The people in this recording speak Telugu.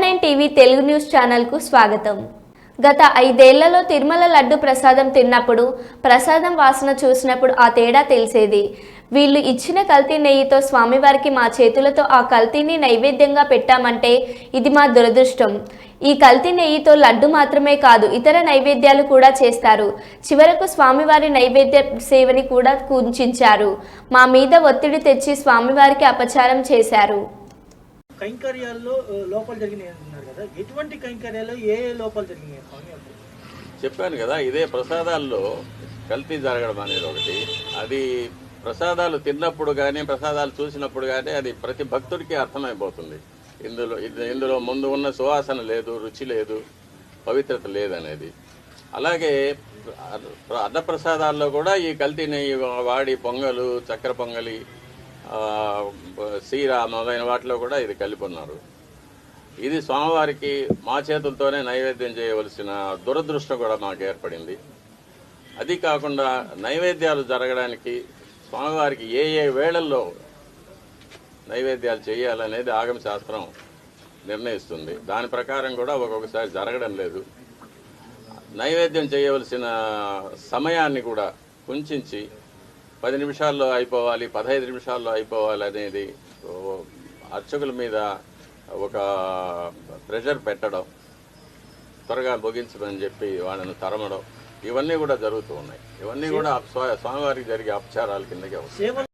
నైన్ టీవీ తెలుగు న్యూస్ ఛానల్కు స్వాగతం. గత ఐదేళ్ళలో తిరుమల లడ్డు ప్రసాదం తిన్నప్పుడు ప్రసాదం వాసన చూసినప్పుడు ఆ తేడా తెలిసేది. వీళ్ళు ఇచ్చిన కల్తీ నెయ్యితో స్వామివారికి మా చేతులతో ఆ కల్తీని నైవేద్యంగా పెట్టామంటే ఇది మా దురదృష్టం. ఈ కల్తీ నెయ్యితో లడ్డు మాత్రమే కాదు ఇతర నైవేద్యాలు కూడా చేస్తారు. చివరకు స్వామివారి నైవేద్య సేవని కూడా కుంచించారు. మా మీద ఒత్తిడి తెచ్చి స్వామివారికి అపచారం చేశారు. కైంకర్యాల్లో లోపాలు జరిగినాయి అంటున్నారు కదా. ఎటువంటి కైంకర్యాల్లో ఏ ఏ లోపాలు జరిగినాయి చెప్పాను కదా ఇదే ప్రసాదాల్లో కల్తీ జరగడం అనేది ఒకటి. అది ప్రసాదాలు తిన్నప్పుడు కానీ ప్రసాదాలు చూసినప్పుడు కానీ అది ప్రతి భక్తుడికి అర్థమైపోతుంది. ఇందులో ఇందులో ముందు ఉన్న సువాసన లేదు రుచి లేదు పవిత్రత లేదనేది. అలాగే అన్నప్రసాదాల్లో కూడా ఈ కల్తీ నెయ్యి వాడి పొంగలు చక్కెర పొంగలి శ్రీరా మొదలైన వాటిలో కూడా ఇది కలిపి ఉన్నారు. ఇది స్వామివారికి మా చేతులతోనే నైవేద్యం చేయవలసిన దురదృష్టం కూడా మాకు ఏర్పడింది. అది కాకుండా నైవేద్యాలు జరగడానికి స్వామివారికి ఏ ఏ వేళల్లో నైవేద్యాలు చేయాలనేది ఆగమ శాస్త్రం నిర్ణయిస్తుంది. దాని ప్రకారం కూడా ఒక్కొక్కసారి జరగడం లేదు. నైవేద్యం చేయవలసిన సమయాన్ని కూడా కుంచి పది నిమిషాల్లో అయిపోవాలి పదహైదు నిమిషాల్లో అయిపోవాలి అనేది అర్చకుల మీద ఒక ప్రెషర్ పెట్టడం త్వరగా ముగించమని చెప్పి వాళ్ళను తరమడం ఇవన్నీ కూడా జరుగుతూ ఉన్నాయి. ఇవన్నీ కూడా స్వా- స్వామివారికి జరిగే అపచారాల కిందకే వస్తాయి.